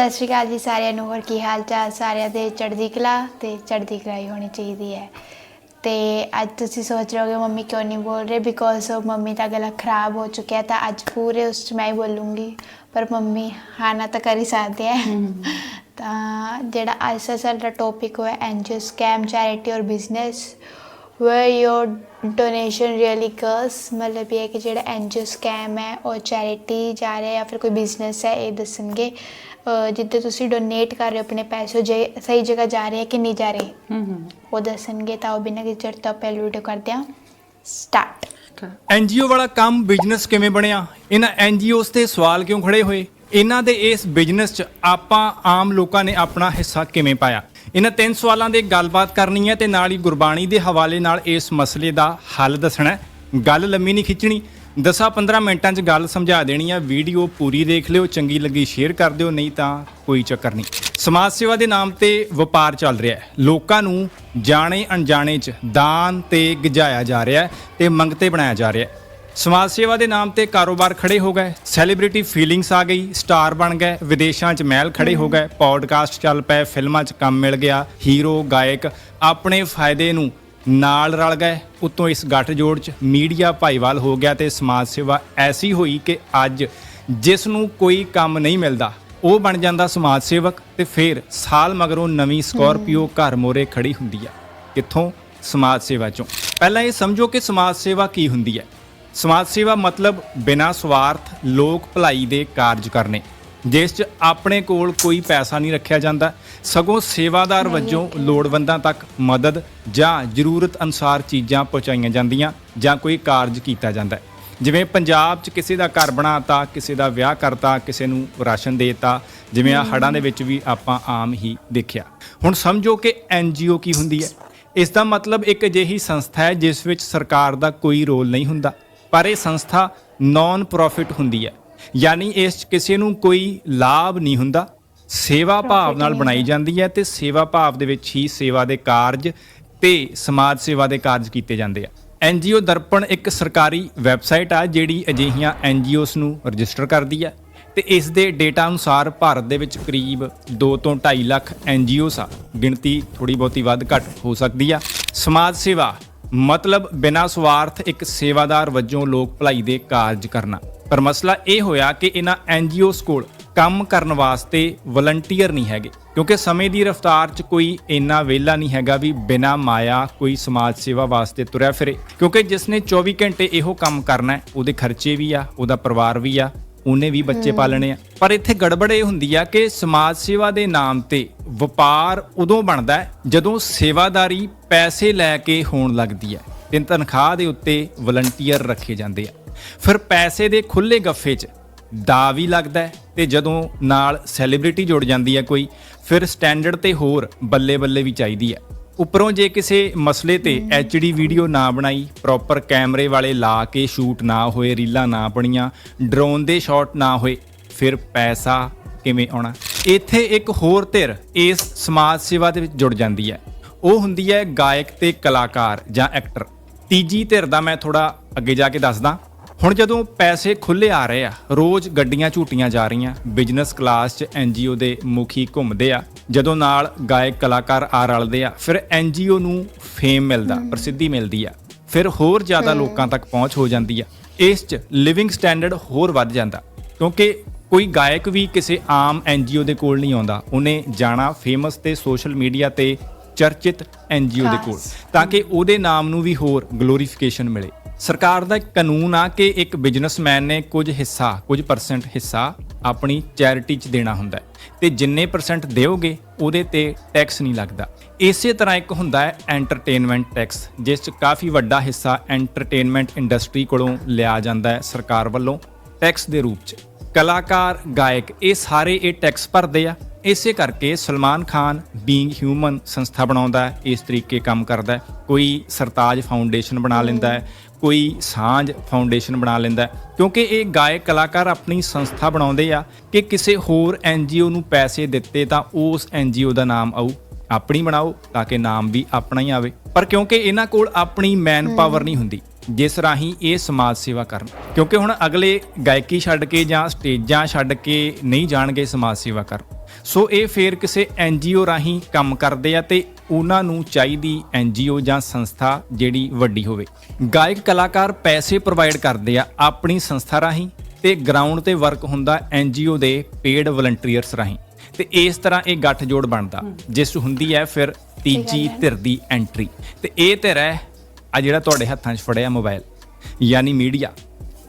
ਸਤਿ ਸ਼੍ਰੀ ਅਕਾਲ ਜੀ ਸਾਰਿਆਂ ਨੂੰ ਹੋਰ ਕੀ ਹਾਲ ਚਾਲ? ਸਾਰਿਆਂ ਦੇ ਚੜ੍ਹਦੀ ਕਲਾ ਤੇ ਚੜ੍ਹਦੀ ਕਲਾਈ ਹੋਣੀ ਚਾਹੀਦੀ ਹੈ। ਤੇ ਅੱਜ ਤੁਸੀਂ ਸੋਚ ਰਹੇ ਹੋਗੇ ਮੰਮੀ ਕਿਉਂ ਨਹੀਂ ਬੋਲ ਰਹੇ? ਬਿਕੋਜ਼ ਮੰਮੀ ਦਾ ਗਲਾ ਖਰਾਬ ਹੋ ਚੁੱਕਿਆ ਤਾਂ ਅੱਜ ਪੂਰੇ ਉਸ 'ਚ ਮੈਂ ਹੀ ਬੋਲੂੰਗੀ। ਪਰ ਮੰਮੀ ਹਾਨਾ ਤਾਂ ਕਰ ਹੀ ਸਕਦੇ ਹੈ। ਤਾਂ ਜਿਹੜਾ ਅੱਜ ਦਾ ਸਾਡਾ ਟੌਪਿਕ ਹੋਇਆ ਐਨਜੀਓ ਸਕੈਮ ਚੈਰਿਟੀ ਔਰ business. Where your donation really goes ਮਤਲਬ ਇਹ ਹੈ ਕਿ ਜਿਹੜਾ ਐਨਜੀਓ ਸਕੈਮ ਹੈ ਉਹ ਚੈਰਿਟੀ ਜਾ ਰਿਹਾ ਜਾਂ ਫਿਰ ਕੋਈ ਬਿਜ਼ਨਸ ਹੈ ਇਹ ਦੱਸਣਗੇ ਜਿੱਥੇ ਤੁਸੀਂ ਡੋਨੇਟ ਕਰ ਰਹੇ ਹੋ ਆਪਣੇ ਪੈਸੇ ਜੇ ਸਹੀ ਜਗ੍ਹਾ ਜਾ ਰਹੇ ਹੈ ਕਿ ਨਹੀਂ ਜਾ ਰਹੇ ਹੂੰ ਹੂੰ ਉਹ ਦੱਸਣਗੇ ਤਾਂ ਉਹ ਬਿਨਾਂ ਕਿਸੇ ਤੋਂ ਪਹਿਲੇ ਵੀਡੀਓ ਕਰਦੇ ਹਾਂ ਸਟਾਰਟ ਐਨਜੀਓ ਵਾਲਾ ਕੰਮ ਬਿਜ਼ਨਸ ਕਿਵੇਂ ਬਣਿਆ? ਇਹਨਾਂ ਐਨਜੀਓਸ ਤੇ ਸਵਾਲ ਕਿਉਂ ਖੜੇ ਹੋਏ? ਇਹਨਾਂ ਦੇ ਇਸ ਬਿਜ਼ਨਸ 'ਚ ਆਪਾਂ ਆਮ ਲੋਕਾਂ ਨੇ ਆਪਣਾ ਹਿੱਸਾ ਕਿਵੇਂ ਪਾਇਆ? ਇਹਨਾਂ ਤਿੰਨ ਸਵਾਲਾਂ ਦੇ ਗੱਲਬਾਤ ਕਰਨੀ ਹੈ ਤੇ ਨਾਲ ਹੀ ਗੁਰਬਾਣੀ ਦੇ ਹਵਾਲੇ ਨਾਲ ਇਸ ਮਸਲੇ ਦਾ ਹੱਲ ਦੱਸਣਾ ਗੱਲ ਲੰਮੀ ਨਹੀਂ ਖਿੱਚਣੀ। 10-15 ਮਿੰਟਾਂ 'ਚ ਗੱਲ ਸਮਝਾ ਦੇਣੀ ਹੈ ਵੀਡੀਓ ਪੂਰੀ ਦੇਖ ਲਿਓ, ਚੰਗੀ ਲੱਗੀ ਸ਼ੇਅਰ ਕਰ ਦਿਓ, ਨਹੀਂ ਤਾਂ ਕੋਈ ਚੱਕਰ ਨਹੀਂ। ਸਮਾਜ ਸੇਵਾ ਦੇ ਨਾਮ ਤੇ ਵਪਾਰ ਚੱਲ ਰਿਹਾ ਹੈ। ਲੋਕਾਂ ਨੂੰ ਜਾਣੇ ਅਣਜਾਣੇ 'ਚ ਦਾਨ ਤੇ ਗਜਾਇਆ ਜਾ ਰਿਹਾ ਹੈ ਤੇ ਮੰਗਤੇ ਬਣਾਇਆ ਜਾ ਰਿਹਾ ਹੈ। ਸਮਾਜ ਸੇਵਾ ਦੇ ਨਾਮ ਤੇ ਕਾਰੋਬਾਰ ਖੜੇ ਹੋ ਗਏ। ਸੈਲੀਬ੍ਰਿਟੀ ਫੀਲਿੰਗਸ ਆ ਗਈ ਸਟਾਰ ਬਣ ਗਏ, ਵਿਦੇਸ਼ਾਂ 'ਚ ਮਹਿਲ ਖੜੇ ਹੋ ਗਏ ਪੌਡਕਾਸਟ ਚੱਲ ਪਏ, ਫਿਲਮਾਂ 'ਚ ਕੰਮ ਮਿਲ ਗਿਆ ਹੀਰੋ ਗਾਇਕ ਆਪਣੇ ਫਾਇਦੇ ਨੂੰ ਨਾਲ ਰਲ ਗਏ। ਉਤੋਂ ਇਸ ਗੱਠਜੋੜ 'ਚ ਮੀਡੀਆ ਭਾਈਵਾਲ ਹੋ ਗਿਆ ਤੇ ਸਮਾਜ ਸੇਵਾ ਐਸੀ ਹੋਈ ਕਿ ਅੱਜ ਜਿਸ ਨੂੰ ਕੋਈ ਕੰਮ ਨਹੀਂ ਮਿਲਦਾ, ਉਹ ਬਣ ਜਾਂਦਾ ਸਮਾਜ ਸੇਵਕ ਤੇ ਫਿਰ ਸਾਲ ਮਗਰੋਂ ਨਵੀਂ ਸਕੋਰਪੀਓ ਘਰ ਮੋਰੇ ਖੜੀ ਹੁੰਦੀ ਆ। ਕਿੱਥੋਂ? ਸਮਾਜ ਸੇਵਾ ਚੋਂ। ਪਹਿਲਾਂ ਇਹ ਸਮਝੋ ਕਿ ਸਮਾਜ ਸੇਵਾ ਕੀ ਹੁੰਦੀ ਹੈ। ਸਮਾਜ ਸੇਵਾ ਮਤਲਬ ਬਿਨਾਂ ਸਵਾਰਥ ਲੋਕ ਭਲਾਈ ਦੇ ਕਾਰਜ ਕਰਨੇ ਜਿਸ 'ਚ ਆਪਣੇ ਕੋਲ ਕੋਈ ਪੈਸਾ ਨਹੀਂ ਰੱਖਿਆ ਜਾਂਦਾ ਸਗੋਂ ਸੇਵਾਦਾਰ ਵਜੋਂ ਲੋੜਵੰਦਾਂ ਤੱਕ ਮਦਦ ਜਾਂ ਜ਼ਰੂਰਤ ਅਨੁਸਾਰ ਚੀਜ਼ਾਂ ਪਹੁੰਚਾਈਆਂ ਜਾਂਦੀਆਂ ਜਾਂ ਕੋਈ ਕਾਰਜ ਕੀਤਾ ਜਾਂਦਾ ਹੈ। ਜਿਵੇਂ ਪੰਜਾਬ 'ਚ ਕਿਸੇ ਦਾ ਘਰ ਬਣਾਤਾ ਕਿਸੇ ਦਾ ਵਿਆਹ ਕਰਤਾ ਕਿਸੇ ਨੂੰ ਰਾਸ਼ਨ ਦੇਤਾ ਜਿਵੇਂ ਆ ਹੜਾਂ ਦੇ ਵਿੱਚ ਵੀ ਆਪਾਂ ਆਮ ਹੀ ਦੇਖਿਆ। ਹੁਣ ਸਮਝੋ ਕਿ ਐਨਜੀਓ ਕੀ ਹੁੰਦੀ ਹੈ। ਇਸ ਦਾ ਮਤਲਬ ਇੱਕ ਅਜਿਹੀ ਸੰਸਥਾ ਹੈ ਜਿਸ ਵਿੱਚ ਸਰਕਾਰ ਦਾ ਕੋਈ ਰੋਲ ਨਹੀਂ ਹੁੰਦਾ। ਪਰ ਇਹ ਸੰਸਥਾ ਨਾਨ ਪ੍ਰੋਫਿਟ ਹੁੰਦੀ ਹੈ। ਯਾਨੀ ਇਸ 'ਚ ਕਿਸੇ ਨੂੰ ਕੋਈ ਲਾਭ ਨਹੀਂ ਹੁੰਦਾ। ਸੇਵਾ ਭਾਵ ਨਾਲ ਬਣਾਈ ਜਾਂਦੀ ਹੈ ਤੇ ਸੇਵਾ ਭਾਵ ਦੇ ਵਿੱਚ ਹੀ ਸੇਵਾ ਦੇ ਕਾਰਜ ਤੇ ਸਮਾਜ ਸੇਵਾ ਦੇ ਕਾਰਜ ਕੀਤੇ ਜਾਂਦੇ ਆ। ਐਨਜੀਓ ਦਰਪਣ ਇੱਕ ਸਰਕਾਰੀ ਵੈਬਸਾਈਟ ਆ ਜਿਹੜੀ ਅਜਿਹੀਆਂ ਐਨਜੀਓਸ ਨੂੰ ਰਜਿਸਟਰ ਕਰਦੀ ਹੈ ਤੇ ਇਸ ਦੇ ਡੇਟਾ ਅਨੁਸਾਰ ਭਾਰਤ ਦੇ ਵਿੱਚ ਕਰੀਬ 2 ਤੋਂ 2.5 ਲੱਖ ਐਨਜੀਓਸ ਆ। ਗਿਣਤੀ ਥੋੜੀ ਬਹੁਤੀ ਵੱਧ ਘੱਟ ਹੋ ਸਕਦੀ ਆ। ਸਮਾਜ ਸੇਵਾ ਮਤਲਬ ਬਿਨਾਂ ਸਵਾਰਥ ਇੱਕ ਸੇਵਾਦਾਰ ਵਜੋਂ ਲੋਕ ਭਲਾਈ ਦੇ ਕਾਰਜ ਕਰਨਾ। ਪਰ ਮਸਲਾ ਇਹ ਹੋਇਆ ਕਿ ਇਹਨਾਂ ਐਨਜੀਓਸ ਕੋਲ ਕੰਮ ਕਰਨ ਵਾਸਤੇ ਵਲੰਟੀਅਰ ਨਹੀਂ ਹੈਗੇ ਕਿਉਂਕਿ ਸਮੇਂ ਦੀ ਰਫ਼ਤਾਰ 'ਚ ਕੋਈ ਇੰਨਾ ਵਿਹਲਾ ਨਹੀਂ ਹੈਗਾ ਵੀ ਬਿਨਾਂ ਮਾਇਆ ਕੋਈ ਸਮਾਜ ਸੇਵਾ ਵਾਸਤੇ ਤੁਰਿਆ ਫਿਰੇ। ਕਿਉਂਕਿ ਜਿਸ ਨੇ 24 ਘੰਟੇ ਇਹੋ ਕੰਮ ਕਰਨਾ ਹੈ ਉਹਦੇ ਖਰਚੇ ਵੀ ਆ ਉਹਦਾ ਪਰਿਵਾਰ ਵੀ ਆ ਉਹਨੇ ਵੀ ਬੱਚੇ ਪਾਲਣੇ ਆ। ਪਰ ਇੱਥੇ ਗੜਬੜ ਇਹ ਹੁੰਦੀ ਆ ਕਿ ਸਮਾਜ ਸੇਵਾ ਦੇ ਨਾਮ ਤੇ ਵਪਾਰ ਉਦੋਂ ਬਣਦਾ ਹੈ ਜਦੋਂ ਸੇਵਾਦਾਰੀ ਪੈਸੇ ਲੈ ਕੇ ਹੋਣ ਲੱਗਦੀ ਹੈ ਤੇ ਤਨਖਾਹ ਦੇ ਉੱਤੇ ਵਲੰਟੀਅਰ ਰੱਖੇ ਜਾਂਦੇ ਆ। ਫਿਰ ਪੈਸੇ ਦੇ ਖੁੱਲੇ ਗੱਫੇ 'ਚ ਦਾ ਵੀ ਲੱਗਦਾ ਹੈ ਤੇ ਜਦੋਂ ਨਾਲ ਸੈਲੀਬ੍ਰਿਟੀ ਜੁੜ ਜਾਂਦੀ ਹੈ ਕੋਈ, ਫਿਰ ਸਟੈਂਡਰਡ ਤੇ ਹੋਰ ਬੱਲੇ ਬੱਲੇ ਵੀ ਚਾਹੀਦੀ ਹੈ। ਉੱਪਰੋਂ ਜੇ ਕਿਸੇ ਮਸਲੇ ਤੇ ਐਚਡੀ ਵੀਡੀਓ ਨਾ ਬਣਾਈ ਪ੍ਰੋਪਰ ਕੈਮਰੇ ਵਾਲੇ ਲਾ ਕੇ ਸ਼ੂਟ ਨਾ ਹੋਏ, ਰੀਲਾਂ ਨਾ ਬਣੀਆਂ ਡਰੋਨ ਦੇ ਸ਼ਾਟ ਨਾ ਹੋਏ, ਫਿਰ ਪੈਸਾ ਕਿਵੇਂ ਆਉਣਾ? ਇੱਥੇ ਇੱਕ ਹੋਰ ਧਿਰ ਇਸ ਸਮਾਜ ਸੇਵਾ ਦੇ ਵਿੱਚ ਜੁੜ ਜਾਂਦੀ ਹੈ। ਉਹ ਹੁੰਦੀ ਹੈ ਗਾਇਕ ਤੇ ਕਲਾਕਾਰ ਜਾਂ ਐਕਟਰ ਤੀਜੀ ਧਿਰ ਦਾ ਮੈਂ ਥੋੜਾ ਅੱਗੇ ਜਾ ਕੇ ਦੱਸਦਾ। ਹੁਣ ਜਦੋਂ ਪੈਸੇ ਖੁੱਲੇ ਆ ਰਹੇ ਆ ਰੋਜ਼ ਗੱਡੀਆਂ ਝੂਟੀਆਂ ਜਾ ਰਹੀਆਂ ਬਿਜ਼ਨਸ ਕਲਾਸ 'ਚ ਐਨਜੀਓ ਦੇ ਮੁਖੀ ਘੁੰਮਦੇ ਆ ਜਦੋਂ ਨਾਲ ਗਾਇਕ ਕਲਾਕਾਰ ਆ ਰਲਦੇ ਆ ਫਿਰ ਐਨਜੀਓ ਨੂੰ ਫੇਮ ਮਿਲਦਾ ਪ੍ਰਸਿੱਧੀ ਮਿਲਦੀ ਆ। ਫਿਰ ਹੋਰ ਜ਼ਿਆਦਾ ਲੋਕਾਂ ਤੱਕ ਪਹੁੰਚ ਹੋ ਜਾਂਦੀ ਆ। ਇਸ 'ਚ ਲਿਵਿੰਗ ਸਟੈਂਡਰਡ ਹੋਰ ਵੱਧ ਜਾਂਦਾ ਕਿਉਂਕਿ ਕੋਈ ਗਾਇਕ ਵੀ ਕਿਸੇ ਆਮ ਐਨਜੀਓ ਦੇ ਕੋਲ ਨਹੀਂ ਆਉਂਦਾ ਉਹਨੇ ਜਾਣਾ ਫੇਮਸ ਤੇ ਸੋਸ਼ਲ ਮੀਡੀਆ ਤੇ ਚਰਚਿਤ ਐਨਜੀਓ ਦੇ ਕੋਲ ਤਾਂ ਕਿ ਉਹਦੇ ਨਾਮ ਨੂੰ ਵੀ ਹੋਰ ਗਲੋਰੀਫਿਕੇਸ਼ਨ ਮਿਲੇ। ਸਰਕਾਰ ਦਾ ਇੱਕ ਕਾਨੂੰਨ ਆ ਕਿ ਇੱਕ ਬਿਜ਼ਨਸਮੈਨ ਨੇ ਕੁਝ ਹਿੱਸਾ ਕੁਝ ਪਰਸੈਂਟ ਹਿੱਸਾ ਆਪਣੀ ਚੈਰਿਟੀ 'ਚ ਦੇਣਾ ਹੁੰਦਾ ਤੇ ਜਿੰਨੇ ਪਰਸੈਂਟ ਦਿਓਗੇ ਉਹਦੇ ਤੇ ਟੈਕਸ ਨਹੀਂ ਲੱਗਦਾ। ਇਸੇ ਤਰ੍ਹਾਂ ਇੱਕ ਹੁੰਦਾ ਹੈ ਐਂਟਰਟੇਨਮੈਂਟ ਟੈਕਸ ਜਿਸ 'ਚ ਕਾਫੀ ਵੱਡਾ ਹਿੱਸਾ ਐਂਟਰਟੇਨਮੈਂਟ ਇੰਡਸਟਰੀ ਕੋਲੋਂ ਲਿਆ ਜਾਂਦਾ ਹੈ ਸਰਕਾਰ ਵੱਲੋਂ ਟੈਕਸ ਦੇ ਰੂਪ 'ਚ। ਕਲਾਕਾਰ ਗਾਇਕ ਇਹ ਸਾਰੇ ਇਹ ਟੈਕਸ ਭਰਦੇ ਆ। ਇਸੇ ਕਰਕੇ ਸਲਮਾਨ ਖਾਨ ਬੀਇੰਗ ਹਿਊਮਨ ਸੰਸਥਾ ਬਣਾਉਂਦਾ ਹੈ ਇਸ ਤਰੀਕੇ ਕੰਮ ਕਰਦਾ ਹੈ। ਕੋਈ ਸਰਤਾਜ ਫਾਊਂਡੇਸ਼ਨ ਬਣਾ ਲੈਂਦਾ ਹੈ ਕੋਈ ਸਾਂਝ ਫਾਊਂਡੇਸ਼ਨ ਬਣਾ ਲੈਂਦਾ ਕਿਉਂਕਿ ਇਹ ਗਾਇਕ ਕਲਾਕਾਰ ਆਪਣੀ ਸੰਸਥਾ ਬਣਾਉਂਦੇ ਆ ਕਿ ਕਿਸੇ ਹੋਰ ਐਨਜੀਓ ਨੂੰ ਪੈਸੇ ਦਿੱਤੇ ਤਾਂ ਉਸ ਐਨਜੀਓ ਦਾ ਨਾਮ ਆਊ। ਆਪਣੀ ਬਣਾਓ ਤਾਂ ਕਿ ਨਾਮ ਵੀ ਆਪਣਾ ਹੀ ਆਵੇ। ਪਰ ਕਿਉਂਕਿ ਇਹਨਾਂ ਕੋਲ ਆਪਣੀ ਮੈਨ ਪਾਵਰ ਨਹੀਂ ਹੁੰਦੀ ਜਿਸ ਰਾਹੀਂ ਇਹ ਸਮਾਜ ਸੇਵਾ ਕਰਨ। ਕਿਉਂਕਿ ਹੁਣ ਅਗਲੇ ਗਾਇਕੀ ਛੱਡ ਕੇ ਜਾਂ ਸਟੇਜਾਂ ਛੱਡ ਕੇ ਨਹੀਂ ਜਾਣਗੇ ਸਮਾਜ ਸੇਵਾ ਕਰਨ। ਸੋ ਇਹ ਫੇਰ ਕਿਸੇ ਐਨਜੀਓ ਰਾਹੀਂ ਕੰਮ ਕਰਦੇ ਆ ਤੇ ਉਹਨਾਂ ਨੂੰ ਚਾਹੀਦੀ ਐਨਜੀਓ ਜਾਂ ਸੰਸਥਾ ਜਿਹੜੀ ਵੱਡੀ ਹੋਵੇ। ਗਾਇਕ ਕਲਾਕਾਰ ਪੈਸੇ ਪ੍ਰੋਵਾਈਡ ਕਰਦੇ ਆ ਆਪਣੀ ਸੰਸਥਾ ਰਾਹੀਂ ਤੇ ਗਰਾਊਂਡ ਤੇ ਵਰਕ ਹੁੰਦਾ ਐਨਜੀਓ ਦੇ ਪੇਡ ਵਲੰਟੀਅਰਸ ਰਾਹੀਂ। ਤੇ ਇਸ ਤਰ੍ਹਾਂ ਇਹ ਗੱਠਜੋੜ ਬਣਦਾ। ਜਿਸ ਹੁੰਦੀ ਹੈ ਫਿਰ ਤੀਜੀ ਧਿਰ ਦੀ ਐਂਟਰੀ। ਤੇ ਇਹ ਧਿਰ ਹੈ ਆ ਜਿਹੜਾ ਤੁਹਾਡੇ ਹੱਥਾਂ 'ਚ ਫੜਿਆ ਮੋਬਾਈਲ ਯਾਨੀ ਮੀਡੀਆ।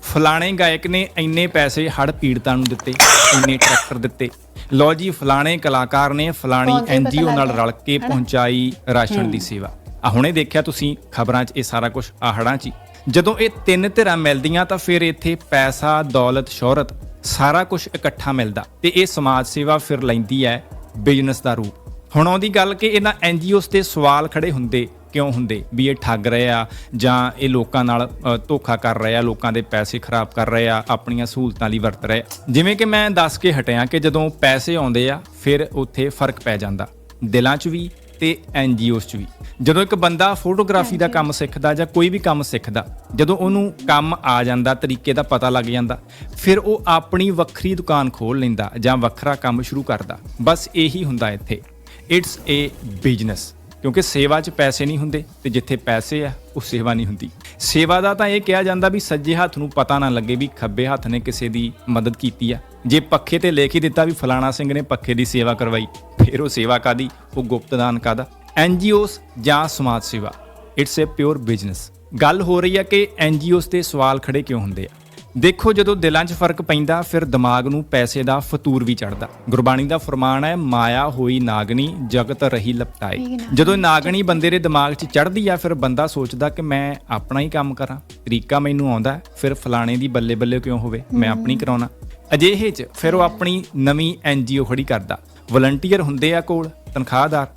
ਫਲਾਣੇ ਗਾਇਕ ਨੇ ਇੰਨੇ ਪੈਸੇ ਹੜ ਪੀੜਤਾਂ ਨੂੰ ਦਿੱਤੇ ਇੰਨੇ ਟਰੈਕਟਰ ਦਿੱਤੇ। ਲਓ ਜੀ ਫਲਾਣੇ ਕਲਾਕਾਰ ਨੇ ਫਲਾਣੀ ਕੇ ਪਤਾ ਐਨਜੀਓ ਨਾਲ ਰਲ ਕੇ ਪਹੁੰਚਾਈ ਰਾਸ਼ਨ ਦੀ ਸੇਵਾ। ਆ ਹੁਣੇ ਦੇਖਿਆ ਤੁਸੀਂ ਖਬਰਾਂ 'ਚ ਇਹ ਸਾਰਾ ਕੁਝ ਆਹੜਾਂ 'ਚ ਹੀ। ਜਦੋਂ ਇਹ ਤਿੰਨ ਧਿਰਾਂ ਮਿਲਦੀਆਂ ਤਾਂ ਫਿਰ ਇੱਥੇ ਪੈਸਾ ਦੌਲਤ ਸ਼ੋਹਰਤ ਸਾਰਾ ਕੁਝ ਇਕੱਠਾ ਮਿਲਦਾ ਤੇ ਇਹ ਸਮਾਜ ਸੇਵਾ ਫਿਰ ਲੈਂਦੀ ਹੈ ਬਿਜ਼ਨਸ ਦਾ ਰੂਪ। ਹੁਣ ਆਉਂਦੀ ਗੱਲ ਕਿ ਇਹਨਾਂ ਐਨਜੀਓਸ ਤੇ ਸਵਾਲ ਖੜੇ ਹੁੰਦੇ ਕਿਉਂ ਹੁੰਦੇ? ਵੀ ਇਹ ਠੱਗ ਰਹੇ ਆ ਜਾਂ ਇਹ ਲੋਕਾਂ ਨਾਲ ਧੋਖਾ ਕਰ ਰਹੇ ਆ ਲੋਕਾਂ ਦੇ ਪੈਸੇ ਖਰਾਬ ਕਰ ਰਹੇ ਆ ਆਪਣੀਆਂ ਸਹੂਲਤਾਂ ਲਈ ਵਰਤ ਰਹੇ। ਜਿਵੇਂ ਕਿ ਮੈਂ ਦੱਸ ਕੇ ਹਟਿਆ ਕਿ ਜਦੋਂ ਪੈਸੇ ਆਉਂਦੇ ਆ ਫਿਰ ਉੱਥੇ ਫ਼ਰਕ ਪੈ ਜਾਂਦਾ। ਦਿਲਾਂ 'ਚ ਵੀ ਤੇ ਐਨਜੀਓਸ 'ਚ ਵੀ। ਜਦੋਂ ਇੱਕ ਬੰਦਾ ਫੋਟੋਗ੍ਰਾਫੀ ਦਾ ਕੰਮ ਸਿੱਖਦਾ ਜਾਂ ਕੋਈ ਵੀ ਕੰਮ ਸਿੱਖਦਾ ਜਦੋਂ ਉਹਨੂੰ ਕੰਮ ਆ ਜਾਂਦਾ ਤਰੀਕੇ ਦਾ ਪਤਾ ਲੱਗ ਜਾਂਦਾ ਫਿਰ ਉਹ ਆਪਣੀ ਵੱਖਰੀ ਦੁਕਾਨ ਖੋਲ ਲੈਂਦਾ ਜਾਂ ਵੱਖਰਾ ਕੰਮ ਸ਼ੁਰੂ ਕਰਦਾ। ਬਸ ਇਹੀ ਹੁੰਦਾ ਇੱਥੇ। ਇਟਸ ਏ ਬਿਜ਼ਨਸ ਕਿਉਂਕਿ ਸੇਵਾ 'ਚ ਪੈਸੇ ਨਹੀਂ ਹੁੰਦੇ ਤੇ ਜਿੱਥੇ ਪੈਸੇ ਆ, ਉਹ ਸੇਵਾ ਨਹੀਂ ਹੁੰਦੀ। ਸੇਵਾ ਦਾ ਤਾਂ ਇਹ ਕਿਹਾ ਜਾਂਦਾ ਵੀ ਸੱਜੇ ਹੱਥ ਨੂੰ ਪਤਾ ਨਾ ਲੱਗੇ ਵੀ ਖੱਬੇ ਹੱਥ ਨੇ ਕਿਸੇ ਦੀ ਮਦਦ ਕੀਤੀ ਆ। ਜੇ ਪੱਖੇ ਤੇ ਲਿਖ ਹੀ ਦਿੱਤਾ ਵੀ ਫਲਾਣਾ ਸਿੰਘ ਨੇ ਪੱਖੇ ਦੀ ਸੇਵਾ ਕਰਵਾਈ, ਫਿਰ ਉਹ ਸੇਵਾ ਕਾਦੀ ਉਹ ਗੁਪਤਦਾਨ ਕਾਦਾ ਐਨਜੀਓਸ ਜਾਂ ਸਮਾਜ ਸੇਵਾ? It's a pure business. ਗੱਲ ਹੋ ਰਹੀ ਹੈ ਕਿ ਐਨਜੀਓਸ ਤੇ ਸਵਾਲ ਖੜੇ ਕਿਉਂ ਹੁੰਦੇ ਆ? ਦੇਖੋ ਜਦੋਂ ਦਿਲਾਂ 'ਚ ਫ਼ਰਕ ਪੈਂਦਾ ਫਿਰ ਦਿਮਾਗ ਨੂੰ ਪੈਸੇ ਦਾ ਫਤੂਰ ਵੀ ਚੜਦਾ ਗੁਰਬਾਣੀ ਦਾ ਫਰਮਾਨ ਹੈ ਮਾਇਆ ਹੋਈ ਨਾਗਣੀ ਜਗਤ ਰਹੀ ਲਪਟਾਏ ਜਦੋਂ ਨਾਗਣੀ ਬੰਦੇ ਦੇ ਦਿਮਾਗ 'ਚ ਚੜਦੀ ਆ ਫਿਰ ਬੰਦਾ ਸੋਚਦਾ ਕਿ ਮੈਂ ਆਪਣਾ ਹੀ ਕੰਮ ਕਰਾਂ। ਤਰੀਕਾ ਮੈਨੂੰ ਆਉਂਦਾ ਫਿਰ ਫਲਾਣੇ ਦੀ ਬੱਲੇ ਬੱਲੇ ਕਿਉਂ ਹੋਵੇ? ਮੈਂ ਆਪਣੀ ਕਰਾਉਣਾ। ਅਜਿਹੇ 'ਚ ਫਿਰ ਉਹ ਆਪਣੀ ਨਵੀਂ ਐਨਜੀਓ ਖੜੀ ਕਰਦਾ। ਵਲੰਟੀਅਰ ਹੁੰਦੇ ਆ ਕੋਲ ਤਨਖਾਹਦਾਰ।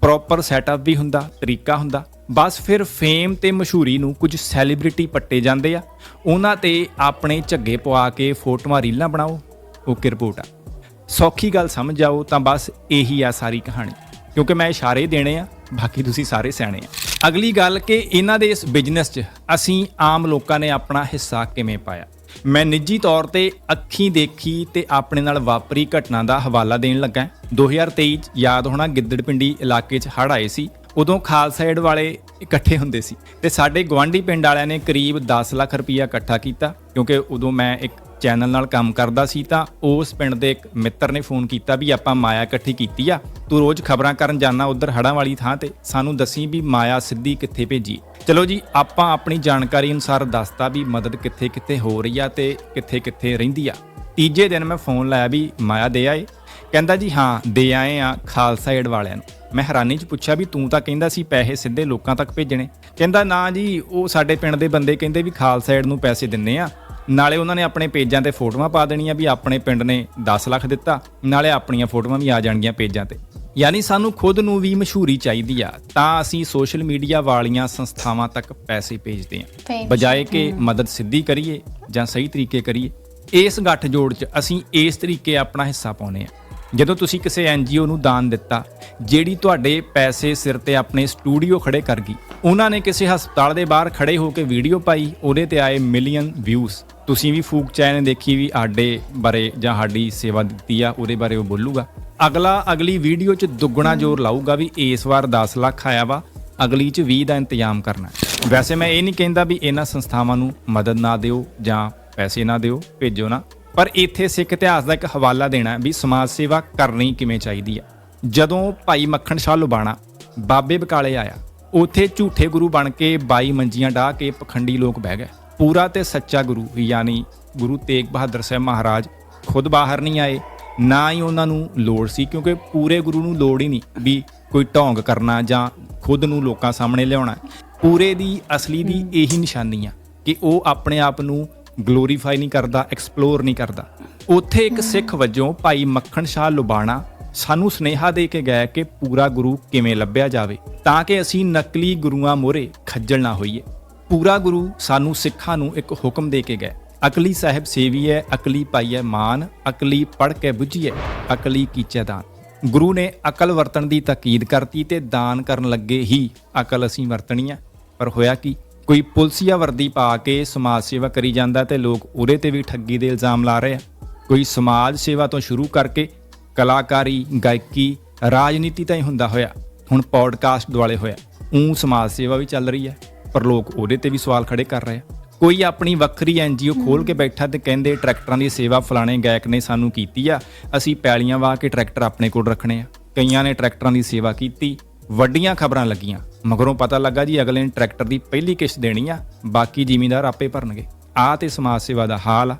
ਪ੍ਰੋਪਰ ਸੈਟਅਪ ਵੀ ਹੁੰਦਾ ਤਰੀਕਾ ਹੁੰਦਾ। ਬਸ ਫਿਰ ਫੇਮ ਤੇ ਮਸ਼ਹੂਰੀ ਨੂੰ ਕੁਝ ਸੈਲੀਬ੍ਰਿਟੀ ਪੱਟੇ ਜਾਂਦੇ ਆ। ਉਹਨਾਂ ਤੇ ਆਪਣੇ ਝੱਗੇ ਪਵਾ ਕੇ ਫੋਟੋਆਂ, ਰੀਲਾਂ ਬਣਾਓ। ਓਕੇ, ਰਿਪੋਰਟ ਆ। ਸੌਖੀ ਗੱਲ ਸਮਝ ਆਓ ਤਾਂ ਬਸ ਇਹੀ ਆ ਸਾਰੀ ਕਹਾਣੀ। ਕਿਉਂਕਿ ਮੈਂ ਇਸ਼ਾਰੇ ਦੇਣੇ ਆ, ਬਾਕੀ ਤੁਸੀਂ ਸਾਰੇ ਸਿਆਣੇ ਆ। ਅਗਲੀ ਗੱਲ ਕਿ ਇਹਨਾਂ ਦੇ ਇਸ ਬਿਜ਼ਨਸ 'ਚ ਅਸੀਂ ਆਮ ਲੋਕਾਂ ਨੇ ਆਪਣਾ ਹਿੱਸਾ ਕਿਵੇਂ ਪਾਇਆ। ਮੈਂ ਨਿੱਜੀ ਤੌਰ ਤੇ ਅੱਖੀਂ ਦੇਖੀ ਤੇ ਆਪਣੇ ਨਾਲ ਵਾਪਰੀ ਘਟਨਾ ਦਾ ਹਵਾਲਾ ਦੇਣ ਲੱਗਾ। 2023 ਚ ਯਾਦ ਹੋਣਾ ਗਿੱਦੜਪਿੰਡੀ ਇਲਾਕੇ 'ਚ ਹੜ੍ਹ ਆਏ ਸੀ। ਉਦੋਂ ਖਾਲਸਾ ਏਡ ਵਾਲੇ ਇਕੱਠੇ ਹੁੰਦੇ ਸੀ ਤੇ ਸਾਡੇ ਗਵਾਂਢੀ ਪਿੰਡ ਵਾਲਿਆਂ ਨੇ ਕਰੀਬ 10 ਲੱਖ ਰੁਪਈਆ ਇਕੱਠਾ ਕੀਤਾ, ਕਿਉਂਕਿ ਉਦੋਂ ਮੈਂ ਇੱਕ ਚੈਨਲ ਨਾਲ ਕੰਮ ਕਰਦਾ ਸੀ ਤਾਂ ਉਸ ਪਿੰਡ ਦੇ ਇੱਕ ਮਿੱਤਰ ਨੇ ਫੋਨ ਕੀਤਾ ਵੀ ਆਪਾਂ ਮਾਇਆ ਇਕੱਠੀ ਕੀਤੀ ਆ, ਤੂੰ ਰੋਜ਼ ਖਬਰਾਂ ਕਰਨ ਜਾਣਾ ਉਧਰ ਹੜਾਂ ਵਾਲੀ ਥਾਂ ਤੇ, ਸਾਨੂੰ ਦੱਸੀ ਵੀ ਮਾਇਆ ਸਿੱਧੀ ਕਿੱਥੇ ਭੇਜੀ। ਚਲੋ ਜੀ, ਆਪਾਂ ਆਪਣੀ ਜਾਣਕਾਰੀ ਅਨੁਸਾਰ ਦੱਸਤਾ ਵੀ ਮਦਦ ਕਿੱਥੇ ਕਿੱਥੇ ਹੋ ਰਹੀ ਆ ਤੇ ਕਿੱਥੇ ਕਿੱਥੇ ਰਹਿੰਦੀ ਆ। ਤੀਜੇ ਦਿਨ ਮੈਂ ਫੋਨ ਲਾਇਆ ਵੀ ਮਾਇਆ ਦੇ ਆਏ ਕਹਿੰਦਾ ਜੀ ਹਾਂ ਦੇ ਆਏ ਆ ਖਾਲਸਾ ਏਡ ਵਾਲਿਆਂ ਨੂੰ। ਮੈਂ ਹੈਰਾਨੀ 'ਚ ਪੁੱਛਿਆ ਵੀ ਤੂੰ ਤਾਂ ਕਹਿੰਦਾ ਸੀ ਪੈਸੇ ਸਿੱਧੇ ਲੋਕਾਂ ਤੱਕ ਭੇਜਣੇ। ਕਹਿੰਦਾ ਨਾ ਜੀ ਉਹ ਸਾਡੇ ਪਿੰਡ ਦੇ ਬੰਦੇ ਕਹਿੰਦੇ ਵੀ ਖਾਲਸਾ ਏਡ ਨੂੰ ਪੈਸੇ ਦਿੰਨੇ ਆ। ਨਾਲੇ ਉਹਨਾਂ ਨੇ ਆਪਣੇ ਪੇਜਾਂ ਤੇ ਫੋਟੋਆਂ ਪਾ ਦੇਣੀਆਂ ਵੀ ਆਪਣੇ ਪਿੰਡ ਨੇ 10 ਲੱਖ ਦਿੱਤਾ। ਨਾਲੇ ਆਪਣੀਆਂ ਫੋਟੋਆਂ ਵੀ ਆ ਜਾਣਗੀਆਂ ਪੇਜਾਂ ਤੇ। ਯਾਨੀ ਸਾਨੂੰ ਖੁਦ ਨੂੰ ਵੀ ਮਸ਼ਹੂਰੀ ਚਾਹੀਦੀ ਆ ਤਾਂ ਅਸੀਂ ਸੋਸ਼ਲ ਮੀਡੀਆ ਵਾਲੀਆਂ ਸੰਸਥਾਵਾਂ ਤੱਕ ਪੈਸੇ ਭੇਜਦੇ Fame ਬਜਾਏ ਕਿ ਮਦਦ ਸਿੱਧੀ ਕਰੀਏ ਜਾਂ ਸਹੀ ਤਰੀਕੇ ਕਰੀਏ ਇਸ ਗੱਠ ਜੋੜ 'ਚ ਅਸੀਂ ਇਸ ਤਰੀਕੇ ਆਪਣਾ ਹਿੱਸਾ ਪਾਉਨੇ ਆ। ਜਦੋਂ ਤੁਸੀਂ ਕਿਸੇ ਐਨਜੀਓ ਨੂੰ ਦਾਨ ਦਿੱਤਾ, ਜਿਹੜੀ ਤੁਹਾਡੇ ਪੈਸੇ ਸਿਰ ਤੇ ਆਪਣੇ ਸਟੂਡੀਓ ਖੜੇ ਕਰ ਗਈ, ਉਹਨਾਂ ਨੇ ਕਿਸੇ ਹਸਪਤਾਲ ਦੇ ਬਾਹਰ ਖੜੇ ਹੋ ਕੇ ਵੀਡੀਓ ਪਾਈ, ਉਹਦੇ ਤੇ ਆਏ ਮਿਲੀਅਨ ਵਿਊਜ਼ ਤੁਸੀਂ ਵੀ ਫੂਕ ਚੈਨ ਦੇਖੀ ਵੀ ਆਡੇ ਬਾਰੇ ਜਾਂ ਸਾਡੀ ਸੇਵਾ ਦਿੱਤੀ ਆ, ਉਹਦੇ ਬਾਰੇ ਉਹ ਬੋਲੂਗਾ। ਅਗਲਾ, ਅਗਲੀ ਵੀਡੀਓ 'ਚ ਦੁੱਗਣਾ ਜ਼ੋਰ ਲਾਊਗਾ ਵੀ ਇਸ ਵਾਰ 10 ਲੱਖ ਆਇਆ ਵਾ, ਅਗਲੀ 'ਚ 20 ਦਾ ਇੰਤਜ਼ਾਮ ਕਰਨਾ ਵੈਸੇ ਮੈਂ ਇਹ ਨਹੀਂ ਕਹਿੰਦਾ ਵੀ ਇਹਨਾਂ ਸੰਸਥਾਵਾਂ ਨੂੰ ਮਦਦ ਨਾ ਦਿਓ ਜਾਂ ਪੈਸੇ ਨਾ ਦਿਓ, ਭੇਜੋ ਨਾ। ਪਰ ਇੱਥੇ ਸਿੱਖ ਇਤਿਹਾਸ ਦਾ ਇੱਕ ਹਵਾਲਾ ਦੇਣਾ ਵੀ ਸਮਾਜ ਸੇਵਾ ਕਰਨੀ ਕਿਵੇਂ ਚਾਹੀਦੀ ਆ ਜਦੋਂ ਭਾਈ ਮੱਖਣ ਸ਼ਾਹ ਲੁਬਾਣਾ ਬਾਬੇ ਬਕਾਲੇ ਆਇਆ ਉੱਥੇ ਝੂਠੇ ਗੁਰੂ ਬਣ ਕੇ 22 ਮੰਜੀਆਂ ਢਾਹ ਕੇ ਪਖੰਡੀ ਲੋਕ ਬਹਿ ਗਏ। ਪੂਰਾ ਤੇ ਸੱਚਾ ਗੁਰੂ ਯਾਨੀ ਗੁਰੂ ਤੇਗ ਬਹਾਦਰ ਸਾਹਿਬ ਮਹਾਰਾਜ ਖੁਦ ਬਾਹਰ ਨਹੀਂ ਆਏ ਨਾ ਹੀ ਉਹਨਾਂ ਨੂੰ ਲੋੜ ਸੀ ਕਿਉਂਕਿ ਪੂਰੇ ਗੁਰੂ ਨੂੰ ਲੋੜ ਹੀ ਨਹੀਂ ਵੀ ਕੋਈ ਢੋਂਗ ਕਰਨਾ ਜਾਂ ਖੁਦ ਨੂੰ ਲੋਕਾਂ ਸਾਹਮਣੇ ਲਿਆਉਣਾ। ਪੂਰੇ ਦੀ ਅਸਲੀ ਦੀ ਇਹੀ ਨਿਸ਼ਾਨੀ ਆ ਕਿ ਉਹ ਆਪਣੇ ਆਪ ਨੂੰ ਗਲੋਰੀਫਾਈ ਨਹੀਂ ਕਰਦਾ ਐਕਸਪਲੋਰ ਨਹੀਂ ਕਰਦਾ। ਉੱਥੇ ਇੱਕ ਸਿੱਖ ਵਜੋਂ ਭਾਈ ਮੱਖਣ ਸ਼ਾਹ ਲੁਬਾਣਾ ਸਾਨੂੰ ਸੁਨੇਹਾ ਦੇ ਕੇ ਗਿਆ ਕਿ ਪੂਰਾ ਗੁਰੂ ਕਿਵੇਂ ਲੱਭਿਆ ਜਾਵੇ ਤਾਂ ਕਿ ਅਸੀਂ ਨਕਲੀ ਗੁਰੂਆਂ ਮੋਰੇ ਖੱਜਲ ਨਾ ਹੋਈਏ। ਪੂਰਾ ਗੁਰੂ ਸਾਨੂੰ ਸਿੱਖਾਂ ਨੂੰ ਇੱਕ ਹੁਕਮ ਦੇ ਕੇ ਗਏ। ਅਕਲੀ ਸਾਹਿਬ ਸੇਵੀਐ ਅਕਲੀ ਪਾਈਐ ਮਾਨ ਅਕਲੀ ਪੜ ਕੇ ਬੁੱਝੀਐ ਅਕਲੀ ਕੀਚੈ ਦਾਨ। ਗੁਰੂ ਨੇ ਅਕਲ ਵਰਤਣ ਦੀ ਤਾਕੀਦ ਕਰਤੀ ਤੇ ਦਾਨ ਕਰਨ ਲੱਗੇ ਹੀ ਅਕਲ ਅਸੀਂ ਵਰਤਣੀ ਆ। ਪਰ ਹੋਇਆ ਕੀ? ਕੋਈ ਪੁਲਸੀਆ ਵਰਦੀ ਪਾ ਕੇ ਸਮਾਜ ਸੇਵਾ ਕਰੀ ਜਾਂਦਾ ਤੇ ਲੋਕ ਉਹਦੇ ਤੇ ਵੀ ਠੱਗੀ ਦੇ ਇਲਜ਼ਾਮ ਲਾ ਰਹੇ ਆ। ਕੋਈ ਸਮਾਜ ਸੇਵਾ ਤੋਂ ਸ਼ੁਰੂ ਕਰਕੇ ਕਲਾਕਾਰੀ, ਗਾਇਕੀ, ਰਾਜਨੀਤੀ ਤਾਂ ਹੀ ਹੁੰਦਾ ਹੋਇਆ। ਹੁਣ ਪੌਡਕਾਸਟ ਦੁਆਲੇ ਹੋਇਆ। ਉਹ ਸਮਾਜ ਸੇਵਾ ਵੀ ਚੱਲ ਰਹੀ ਹੈ ਪਰ ਲੋਕ ਉਹਦੇ ਤੇ ਵੀ ਸਵਾਲ ਖੜੇ ਕਰ ਰਹੇ ਆ। ਕੋਈ ਆਪਣੀ ਵੱਖਰੀ ਐਨਜੀਓ ਖੋਲ ਕੇ ਬੈਠਾ ਤੇ ਕਹਿੰਦੇ ਟਰੈਕਟਰਾਂ ਦੀ ਸੇਵਾ ਫਲਾਣੇ ਗਾਇਕ ਨੇ ਸਾਨੂੰ ਕੀਤੀ ਆ, ਅਸੀਂ ਪੈਲੀਆਂ ਵਾ ਕੇ ਟਰੈਕਟਰ ਆਪਣੇ ਕੋਲ ਰੱਖਣੇ ਆ। ਕਈਆਂ ਨੇ ਟਰੈਕਟਰਾਂ ਦੀ ਸੇਵਾ ਕੀਤੀ, ਵੱਡੀਆਂ ਖਬਰਾਂ ਲੱਗੀਆਂ। ਮਗਰੋਂ ਪਤਾ ਲੱਗਾ ਜੀ ਅਗਲੇ ਨੇ ਟਰੈਕਟਰ ਦੀ ਪਹਿਲੀ ਕਿਸ਼ਤ ਦੇਣੀ ਆ, ਬਾਕੀ ਜ਼ਿਮੀਂਦਾਰ ਆਪੇ ਭਰਨਗੇ। ਆ ਤੇ ਸਮਾਜ ਸੇਵਾ ਦਾ ਹਾਲ ਆ।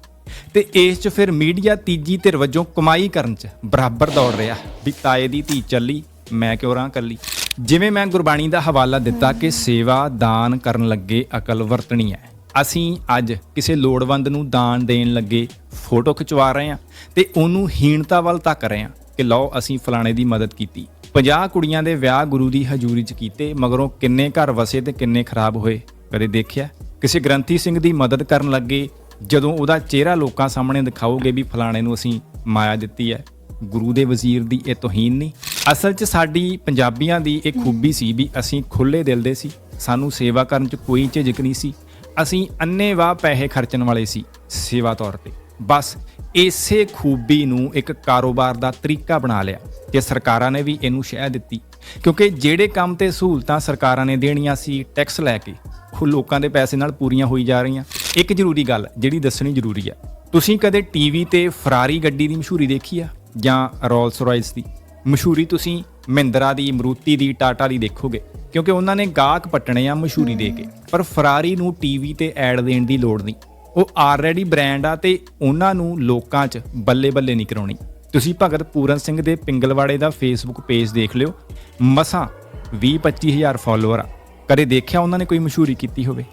ਤੇ ਇਸ 'ਚ ਫਿਰ ਮੀਡੀਆ ਤੀਜੀ ਧਿਰ ਵਜੋਂ ਕਮਾਈ ਕਰਨ 'ਚ ਬਰਾਬਰ ਦੌੜ ਰਿਹਾ। ਵੀ ਤਾਏ ਦੀ ਧੀ ਚੱਲੀ, ਮੈਂ ਕਿਉਂ ਰਾਂ ਕੱਲੀ? ਜਿਵੇਂ ਮੈਂ ਗੁਰਬਾਣੀ ਦਾ ਹਵਾਲਾ ਦਿੱਤਾ ਕਿ ਸੇਵਾ ਦਾਨ ਕਰਨ ਲੱਗੇ ਅਕਲ ਵਰਤਣੀ ਹੈ। ਅਸੀਂ ਅੱਜ ਕਿਸੇ ਲੋੜਵੰਦ ਨੂੰ ਦਾਨ ਦੇਣ ਲੱਗੇ ਫੋਟੋ ਖਿਚਵਾ ਰਹੇ ਹਾਂ ਤੇ ਉਹਨੂੰ ਹੀਣਤਾ ਵੱਲ ਤੱਕ ਰਹੇ ਹਾਂ ਕਿ ਲਓ ਅਸੀਂ ਫਲਾਣੇ ਦੀ ਮਦਦ ਕੀਤੀ। 50 ਕੁੜੀਆਂ ਦੇ ਵਿਆਹ ਗੁਰੂ ਦੀ ਹਜ਼ੂਰੀ 'ਚ ਕੀਤੇ, ਮਗਰੋਂ ਕਿੰਨੇ ਘਰ ਵਸੇ ਤੇ ਕਿੰਨੇ ਖਰਾਬ ਹੋਏ, ਕਦੇ ਦੇਖਿਆ? ਕਿਸੇ ਗ੍ਰੰਥੀ ਸਿੰਘ ਦੀ ਮਦਦ ਕਰਨ ਲੱਗੇ, ਜਦੋਂ ਉਹਦਾ ਚਿਹਰਾ ਲੋਕਾਂ ਸਾਹਮਣੇ ਦਿਖਾਓਗੇ ਵੀ ਫਲਾਣੇ ਨੂੰ ਅਸੀਂ ਮਾਇਆ ਦਿੱਤੀ ਹੈ, ਗੁਰੂ ਦੇ ਵਜ਼ੀਰ ਦੀ ਇਹ ਤੋਹੀਨ ਨਹੀਂ। ਅਸਲ 'ਚ ਸਾਡੀ ਪੰਜਾਬੀਆਂ ਦੀ ਇਹ ਖੂਬੀ ਸੀ ਵੀ ਅਸੀਂ ਖੁੱਲੇ ਦਿਲ ਦੇ ਸੀ, ਸਾਨੂੰ ਸੇਵਾ ਕਰਨ 'ਚ ਕੋਈ ਝਿਜਕ ਨਹੀਂ ਸੀ, ਅਸੀਂ ਅੰਨੇਵਾਹ ਪੈਸੇ ਖਰਚਣ ਵਾਲੇ ਸੀ, ਸੇਵਾ ਤੌਰ ਤੇ। ਬਸ ਇਸੇ ਖੂਬੀ ਨੂੰ ਇੱਕ ਕਾਰੋਬਾਰ ਦਾ ਤਰੀਕਾ ਬਣਾ ਲਿਆ ਤੇ ਸਰਕਾਰਾਂ ਨੇ ਵੀ ਇਹਨੂੰ ਸ਼ਹਿ ਦਿੱਤੀ। ਕਿਉਂਕਿ ਜਿਹੜੇ ਕੰਮ ਤੇ ਸਹੂਲਤਾਂ ਸਰਕਾਰਾਂ ਨੇ ਦੇਣੀਆਂ ਸੀ, ਟੈਕਸ ਲੈ ਕੇ ਉਹ ਲੋਕਾਂ ਦੇ ਪੈਸੇ ਨਾਲ ਪੂਰੀਆਂ ਹੋਈ ਜਾ ਰਹੀਆਂ। ਇੱਕ ਜ਼ਰੂਰੀ ਗੱਲ, ਜਿਹੜੀ ਦੱਸਣੀ ਜ਼ਰੂਰੀ ਆ। ਤੁਸੀਂ ਕਦੇ ਟੀਵੀ ਤੇ ਫਰਾਰੀ ਗੱਡੀ ਦੀ ਮਸ਼ਹੂਰੀ ਦੇਖੀ ਆ? ਜਾਂ ਰੋਲਸ ਰਾਇਸ ਦੀ? ਮਸ਼ਹੂਰੀ ਤੁਸੀਂ ਮਹਿੰਦਰਾ ਦੀ, ਮਰੂਤੀ ਦੀ, ਟਾਟਾ ਦੀ ਦੇਖੋਗੇ। ਕਿਉਂਕਿ ਉਹਨਾਂ ਨੇ ਗਾਹਕ ਪੱਟਣੇ ਆ ਮਸ਼ਹੂਰੀ ਦੇ ਕੇ। ਪਰ ਫਰਾਰੀ ਨੂੰ ਟੀਵੀ ਤੇ ਐਡ ਦੇਣ ਦੀ ਲੋੜ ਨਹੀਂ। ਉਹ ਆਲਰੇਡੀ ਬ੍ਰਾਂਡ ਆ ਤੇ ਉਹਨਾਂ ਨੂੰ ਲੋਕਾਂ 'ਚ ਬੱਲੇ ਬੱਲੇ ਨਹੀਂ ਕਰਾਉਣੀ। ਤੁਸੀਂ ਭਗਤ ਪੂਰਨ ਸਿੰਘ ਦੇ ਪਿੰਗਲਵਾੜੇ ਦਾ ਫੇਸਬੁੱਕ ਪੇਜ ਦੇਖ ਲਿਓ। ਮਸਾਂ 20 ਹਜ਼ਾਰ ਫਾਲੋਅਰ ਆ। ਕਦੇ ਦੇਖਿਆ ਉਹਨਾਂ ਨੇ ਕੋਈ ਮਸ਼ਹੂਰੀ ਕੀਤੀ ਹੋਵੇ?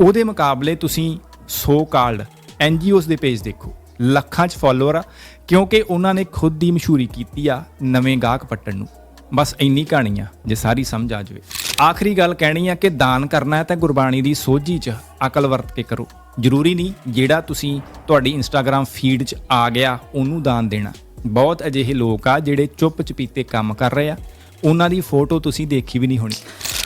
ਉਹਦੇ ਮੁਕਾਬਲੇ ਤੁਸੀਂ ਸੋ ਕਾਲਡ ਐਨਜੀਓਸ ਦੇ ਪੇਜ ਦੇਖੋ। ਲੱਖਾਂ 'ਚ ਫਾਲੋਅਰ ਆ, ਕਿਉਂਕਿ ਉਹਨਾਂ ਨੇ ਖੁਦ ਦੀ ਮਸ਼ਹੂਰੀ ਕੀਤੀ ਆ ਨਵੇਂ ਗਾਹਕ ਪੱਟਣ ਨੂੰ। ਬਸ ਇੰਨੀ ਕਹਾਣੀ ਆ, ਜੇ ਸਾਰੀ ਸਮਝ ਆ ਜਾਵੇ। ਆਖਰੀ ਗੱਲ ਕਹਿਣੀ ਆ ਕਿ ਦਾਨ ਕਰਨਾ ਹੈ ਤਾਂ ਗੁਰਬਾਣੀ ਦੀ ਸੋਝੀ 'ਚ ਅਕਲ ਵਰਤ ਕੇ ਕਰੋ। ਜ਼ਰੂਰੀ ਨਹੀਂ ਜਿਹੜਾ ਤੁਸੀਂ ਤੁਹਾਡੀ ਇੰਸਟਾਗ੍ਰam ਫੀਡ 'ਚ ਆ ਗਿਆ, ਉਹਨੂੰ ਦਾਨ ਦੇਣਾ। ਬਹੁਤ ਅਜਿਹੇ ਲੋਕ ਆ ਜਿਹੜੇ ਚੁੱਪ ਚਪੀਤੇ ਕੰਮ ਕਰ ਰਹੇ ਆ। ਉਹਨਾਂ ਦੀ ਫੋਟੋ ਤੁਸੀਂ ਦੇਖੀ ਵੀ ਨਹੀਂ ਹੋਣੀ।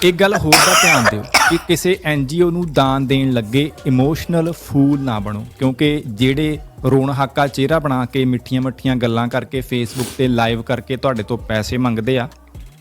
ਇੱਕ ਗੱਲ ਹੋਰ ਦਾ ਧਿਆਨ ਦਿਓ ਕਿ ਕਿਸੇ ਐਨਜੀਓ ਨੂੰ ਦਾਨ ਦੇਣ ਲੱਗੇ ਇਮੋਸ਼ਨਲ ਫੂਲ ਨਾ ਬਣੋ। ਕਿਉਂਕਿ ਜਿਹੜੇ ਰੋਣ ਹਾਕਾ ਚਿਹਰਾ ਬਣਾ ਕੇ ਮਿੱਠੀਆਂ-ਮਿੱਠੀਆਂ ਗੱਲਾਂ ਕਰਕੇ ਫੇਸਬੁੱਕ ਤੇ ਲਾਈਵ ਕਰਕੇ ਤੁਹਾਡੇ ਤੋਂ ਪੈਸੇ ਮੰਗਦੇ ਆ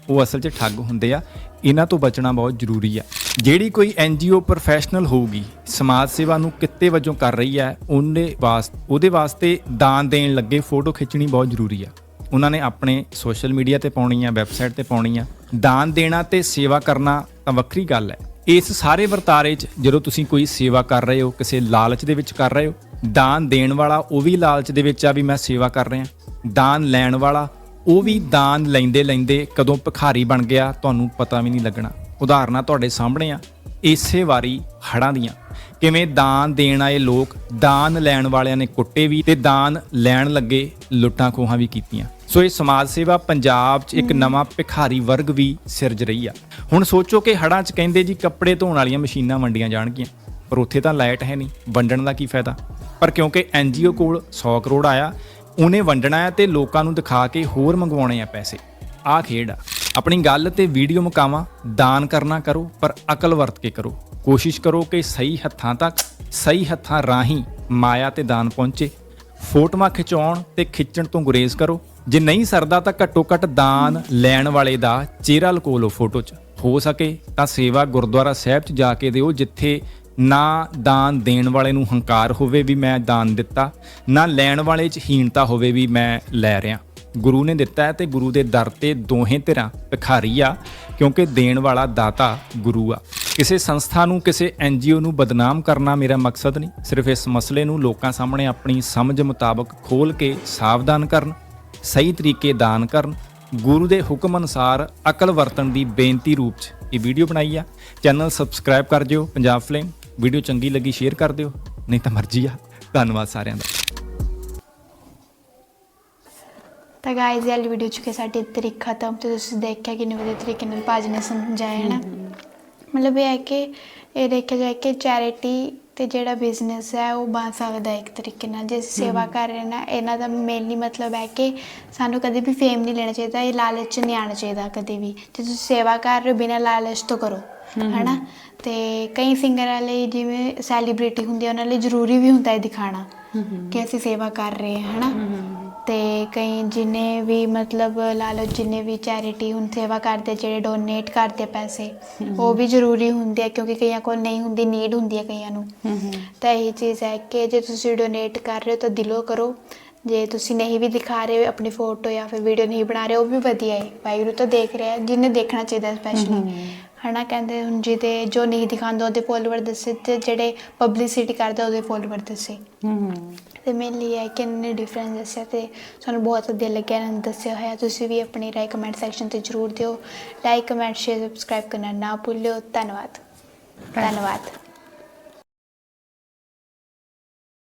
ਉਹ ਅਸਲ 'ਚ ਠੱਗ ਹੁੰਦੇ ਆ। ਇਹਨਾਂ ਤੋਂ ਬਚਣਾ ਬਹੁਤ ਜ਼ਰੂਰੀ ਆ। ਜਿਹੜੀ ਕੋਈ ਐਨਜੀਓ ਪ੍ਰੋਫੈਸ਼ਨਲ ਹੋਊਗੀ, ਸਮਾਜ ਸੇਵਾ ਨੂੰ ਕਿੱਤੇ ਵਜੋਂ ਕਰ ਰਹੀ ਹੈ ਉਹਨੇ ਵਾਸਤੇ, ਉਹਦੇ ਵਾਸਤੇ ਦਾਨ ਦੇਣ ਲੱਗੇ ਫੋਟੋ ਖਿੱਚਣੀ ਬਹੁਤ ਜ਼ਰੂਰੀ ਆ। ਉਹਨਾਂ ਨੇ ਆਪਣੇ ਸੋਸ਼ਲ ਮੀਡੀਆ ਤੇ ਪਾਉਣੀ ਆ ਵੈਬਸਾਈਟ ਤੇ ਪਾਉਣੀ ਆ ਦਾਨ ਦੇਣਾ ਤੇ ਸੇਵਾ ਕਰਨਾ ਤਾਂ ਵੱਖਰੀ ਗੱਲ ਹੈ ਇਸ ਸਾਰੇ ਵਰਤਾਰੇ 'ਚ ਜਦੋਂ ਤੁਸੀਂ ਕੋਈ ਸੇਵਾ ਕਰ ਰਹੇ ਹੋ, ਕਿਸੇ ਲਾਲਚ ਦੇ ਵਿੱਚ ਕਰ ਰਹੇ ਹੋ, ਦਾਨ ਦੇਣ ਵਾਲਾ ਉਹ ਵੀ ਲਾਲਚ ਦੇ ਵਿੱਚ ਆ ਵੀ ਮੈਂ ਸੇਵਾ ਕਰ ਰਿਹਾ। ਦਾਨ ਲੈਣ ਵਾਲਾ ਉਹ ਵੀ ਦਾਨ ਲੈਂਦੇ ਲੈਂਦੇ ਕਦੋਂ ਭਿਖਾਰੀ ਬਣ ਗਿਆ ਤੁਹਾਨੂੰ ਪਤਾ ਵੀ ਨਹੀਂ ਲੱਗਣਾ। ਉਦਾਹਰਨਾਂ ਤੁਹਾਡੇ ਸਾਹਮਣੇ ਆ। ਇਸੇ ਵਾਰੀ ਹੜਾਂ ਦੀਆਂ। ਕਿਵੇਂ ਦਾਨ ਦੇਣ ਆਏ ਲੋਕ ਦਾਨ ਲੈਣ ਵਾਲਿਆਂ ਨੇ ਕੁੱਟੇ ਵੀ ਤੇ ਦਾਨ ਲੈਣ ਲੱਗੇ ਲੁੱਟਾਂ ਖੋਹਾਂ ਵੀ ਕੀਤੀਆਂ। ਸੋ ਇਹ ਸਮਾਜ ਸੇਵਾ ਪੰਜਾਬ 'ਚ ਇੱਕ ਨਵਾਂ ਭਿਖਾਰੀ ਵਰਗ ਵੀ ਸਿਰਜ ਰਹੀ ਆ। ਹੁਣ ਸੋਚੋ ਕਿ ਹੜਾਂ 'ਚ ਕਹਿੰਦੇ ਜੀ ਕੱਪੜੇ ਧੋਣ ਵਾਲੀਆਂ ਮਸ਼ੀਨਾਂ ਵੰਡੀਆਂ ਜਾਣਗੀਆਂ। ਪਰ ਉੱਥੇ ਤਾਂ ਲਾਈਟ ਹੈ ਨਹੀਂ। ਵੰਡਣ ਦਾ ਕੀ ਫਾਇਦਾ? ਪਰ ਕਿਉਂਕਿ ਐਨਜੀਓ ਕੋਲ 100 ਕਰੋੜ ਆਇਆ ਉਹਨੇ ਵੰਡਣਾ ਹੈ ਤੇ ਲੋਕਾਂ ਨੂੰ ਦਿਖਾ ਕੇ ਹੋਰ ਮੰਗਵਾਉਣੇ ਆ ਪੈਸੇ। ਆਹ ਖੇਡ ਆ। ਆਪਣੀ ਗੱਲ ਤੇ ਵੀਡੀਓ ਮੁਕਾਵਾਂ ਦਾਨ ਕਰਨਾ ਕਰੋ, ਪਰ ਅਕਲ ਵਰਤ ਕੇ ਕਰੋ। ਕੋਸ਼ਿਸ਼ ਕਰੋ ਕਿ ਸਹੀ ਹੱਥਾਂ ਤੱਕ, ਸਹੀ ਹੱਥਾਂ ਰਾਹੀਂ ਮਾਇਆ ਤੇ ਦਾਨ ਪਹੁੰਚੇ। ਫੋਟੋਆਂ ਖਿਚਾਉਣ ਤੇ ਖਿੱਚਣ ਤੋਂ ਗੁਰੇਜ਼ ਕਰੋ। ਜੇ ਨਹੀਂ ਸਰਦਾ ਤਾਂ ਘੱਟੋ ਘੱਟ ਦਾਨ ਲੈਣ ਵਾਲੇ ਦਾ ਚਿਹਰਾ ਲਕੋ ਲਓ ਫੋਟੋ 'ਚ। ਹੋ ਸਕੇ ਤਾਂ ਸੇਵਾ ਗੁਰਦੁਆਰਾ ਸਾਹਿਬ 'ਚ ਜਾ ਕੇ ਦਿਓ, ਜਿੱਥੇ ਨਾ ਦਾਨ ਦੇਣ ਵਾਲੇ ਨੂੰ ਹੰਕਾਰ ਹੋਵੇ ਵੀ ਮੈਂ ਦਾਨ ਦਿੱਤਾ, ਨਾ ਲੈਣ ਵਾਲੇ 'ਚ ਹੀਣਤਾ ਹੋਵੇ ਵੀ ਮੈਂ ਲੈ ਰਿਹਾ। ਗੁਰੂ ਨੇ ਦਿੱਤਾ ਹੈ ਤੇ ਗੁਰੂ ਦੇ ਦਰ ਤੇ ਦੋਹੇ ਧਿਰਾਂ ਭਿਖਾਰੀ ਆ, ਕਿਉਂਕਿ ਦੇਣ ਵਾਲਾ ਦਾਤਾ ਗੁਰੂ ਆ। ਕਿਸੇ ਸੰਸਥਾ ਨੂੰ, ਕਿਸੇ ਐਨਜੀਓ ਨੂੰ ਬਦਨਾਮ ਕਰਨਾ ਮੇਰਾ ਮਕਸਦ ਨਹੀਂ, ਸਿਰਫ ਇਸ ਮਸਲੇ ਨੂੰ ਲੋਕਾਂ ਸਾਹਮਣੇ ਆਪਣੀ ਸਮਝ ਮੁਤਾਬਕ ਖੋਲ ਕੇ ਸਾਵਧਾਨ ਕਰਨ, ਸਹੀ ਤਰੀਕੇ ਦਾਨ ਕਰਨ, ਗੁਰੂ ਦੇ ਹੁਕਮ ਅਨੁਸਾਰ ਅਕਲ ਵਰਤਣ ਦੀ ਬੇਨਤੀ ਰੂਪ 'ਚ ਇਹ ਵੀਡੀਓ ਬਣਾਈ ਆ। ਚੈਨਲ ਸਬਸਕ੍ਰਾਈਬ ਕਰ ਦਿਓ, ਪੰਜਾਬ ਫਲੇਮ ਵੀਡੀਓ ਚੰਗੀ ਲੱਗੀ ਸ਼ੇਅਰ ਕਰ ਦਿਓ। ਨਹੀਂ ਤਾਂ ਮਰਜ਼ੀ ਆ। ਧੰਨਵਾਦ ਸਾਰਿਆਂ ਦਾ। ਤਾਂ ਗਾਇਜ਼ ਇਹ ਵੀਡੀਓ ਚੁੱਕੇ ਸਾਡੀ ਤਰੀਕ ਖਤਮ ਤੇ ਤੁਸੀਂ ਦੇਖਿਆ ਕਿੰਨੇ ਵਧੀਆ ਤਰੀਕੇ ਨਾਲ ਭਾਜੀ ਨੇ ਸਮਝਾਇਆ ਹੈ ਨਾ ਮਤਲਬ ਇਹ ਹੈ ਕਿ ਇਹ ਦੇਖਿਆ ਜਾਏ ਕਿ ਚੈਰਿਟੀ ਤੇ ਜਿਹੜਾ ਬਿਜ਼ਨਸ ਹੈ ਉਹ ਬਣ ਸਕਦਾ ਇੱਕ ਤਰੀਕੇ ਨਾਲ। ਜੇ ਸੇਵਾ ਕਰ ਰਹੇ ਨਾ ਇਹਨਾਂ ਦਾ ਮੇਨਲੀ ਮਤਲਬ ਹੈ ਕਿ ਸਾਨੂੰ ਕਦੇ ਵੀ ਫੇਮ ਨਹੀਂ ਲੈਣਾ ਚਾਹੀਦਾ ਇਹ ਲਾਲਚ 'ਚ ਨਹੀਂ ਆਉਣਾ ਚਾਹੀਦਾ ਕਦੇ ਵੀ। ਜੇ ਤੁਸੀਂ ਸੇਵਾ ਕਰ ਰਹੇ ਹੋ ਬਿਨਾਂ ਲਾਲਚ ਤੋਂ ਕਰੋ ਹੈਨਾ? ਤੇ ਕਈ ਸਿੰਗਰਾਂ ਲਈ ਜਿਵੇਂ ਸੈਲੀਬ੍ਰਿਟੀ ਹੁੰਦੀ ਆ ਉਹਨਾਂ ਲਈ ਜ਼ਰੂਰੀ ਵੀ ਹੁੰਦਾ ਹੈ ਦਿਖਾਣਾ ਕਿ ਅਸੀਂ ਸੇਵਾ ਕਰ ਰਹੇ ਹਾਂ ਹਨਾ? ਤੇ ਕਈ ਜਿਨੇ ਵੀ ਮਤਲਬ ਲਾ ਲਓ ਜਿਨੇ ਵੀ ਚੈਰਿਟੀ ਹੁਣ ਸੇਵਾ ਕਰਦੇ ਜਿਹੜੇ ਡੋਨੇਟ ਕਰਦੇ ਪੈਸੇ ਉਹ ਵੀ ਜ਼ਰੂਰੀ ਹੁੰਦੇ ਆ ਕਿਉਂਕਿ ਕਈਆਂ ਕੋਲ ਨਹੀਂ ਹੁੰਦੀ ਨੀਡ ਹੁੰਦੀ ਹੈ ਕਈਆਂ ਨੂੰ। ਤਾਂ ਇਹ ਚੀਜ਼ ਹੈ ਕਿ ਜੇ ਤੁਸੀਂ ਡੋਨੇਟ ਕਰ ਰਹੇ ਹੋ ਤਾਂ ਦਿਲੋਂ ਕਰੋ। ਜੇ ਤੁਸੀਂ ਨਹੀਂ ਵੀ ਦਿਖਾ ਰਹੇ ਆਪਣੀ ਫੋਟੋ ਜਾਂ ਫਿਰ ਵੀਡੀਓ ਨਹੀਂ ਬਣਾ ਰਹੇ ਉਹ ਵੀ ਵਧੀਆ ਹੈ। ਵਾਹਿਗੁਰੂ ਤਾਂ ਦੇਖ ਰਿਹਾ ਜਿਹਨੇ ਦੇਖਣਾ ਚਾਹੀਦਾ ਸਪੈਸ਼ਲੀ ਹਨਾ ਕਹਿੰਦੇ ਹੁਣ ਜਿਹਦੇ ਜੋ ਨਹੀਂ ਦਿਖਾਉਂਦਾ ਉਹਦੇ ਫੋਲੋਵਰ ਦੱਸੇ ਤੇ ਜਿਹੜੇ ਪਬਲਿਸਿਟੀ ਕਰਦਾ ਉਹਦੇ ਫੋਲੋਵਰ ਦੱਸੇ। ਤੇ ਮੇਰੇ ਲਈ ਹੈ ਕਿ ਇਹਨੇ ਡਿਫਰੈਂਸ ਦੱਸਿਆ ਤੇ ਸਾਨੂੰ ਬਹੁਤ ਵਧੀਆ ਲੱਗਿਆ ਇਹਨਾਂ ਨੇ ਦੱਸਿਆ ਹੋਇਆ। ਤੁਸੀਂ ਵੀ ਆਪਣੀ ਰਾਏ ਕਮੈਂਟ ਸੈਕਸ਼ਨ ਤੇ ਜਰੂਰ ਦਿਓ। ਲਾਈਕ ਕਮੈਂਟ ਸ਼ੇਅਰ ਸਬਸਕ੍ਰਾਈਬ ਕਰਨਾ ਨਾ ਭੁੱਲਿਓ। ਧੰਨਵਾਦ। ਧੰਨਵਾਦ।